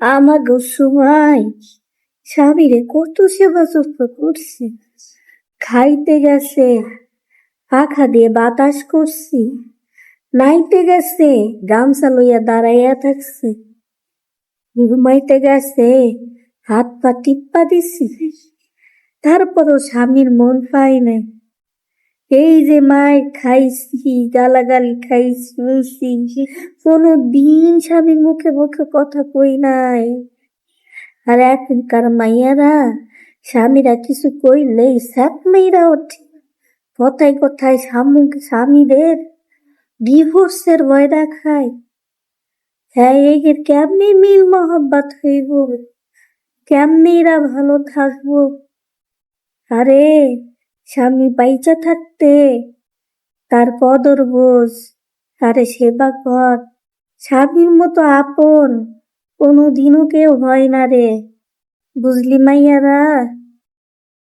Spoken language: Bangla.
আমাগো সময় স্বামীরে কত সেবা যত্ন করছি। খাইতে গেছে, পাখা দিয়ে বাতাস করছি। নাইতে গেছে, গামছা লইয়া দাঁড়াইয়া থাকছে। ঘুমাইতে গেছে, হাত পা টিপ্পা দিছি। তারপরও স্বামীর মন পাই নাই। এই যে মায় খাইছি, গালাগালি খাইছি শুনছি কোনো দিন স্বামীর মুখে মুখে কথা কই নাই। আর এখনকার মাইয়ারা, স্বামীরা কিছু কইলেই স্যাপ মেয়েরা ওঠে। কথায় কথায় স্বামী, স্বামীদের ডিভোর্সের ভয় দেখায় হ্যাঁ এদের কেমনি মিল মহব্বত হইব? কেমনি এরা ভালো থাকব? আরে স্বামী বাইচা থাকতে, তার কদর বোঝ, তারে সেবা কর। স্বামীর মতো আপন কোনো দিনও কেউ হয় না রে। বুঝলি মাইয়ারা?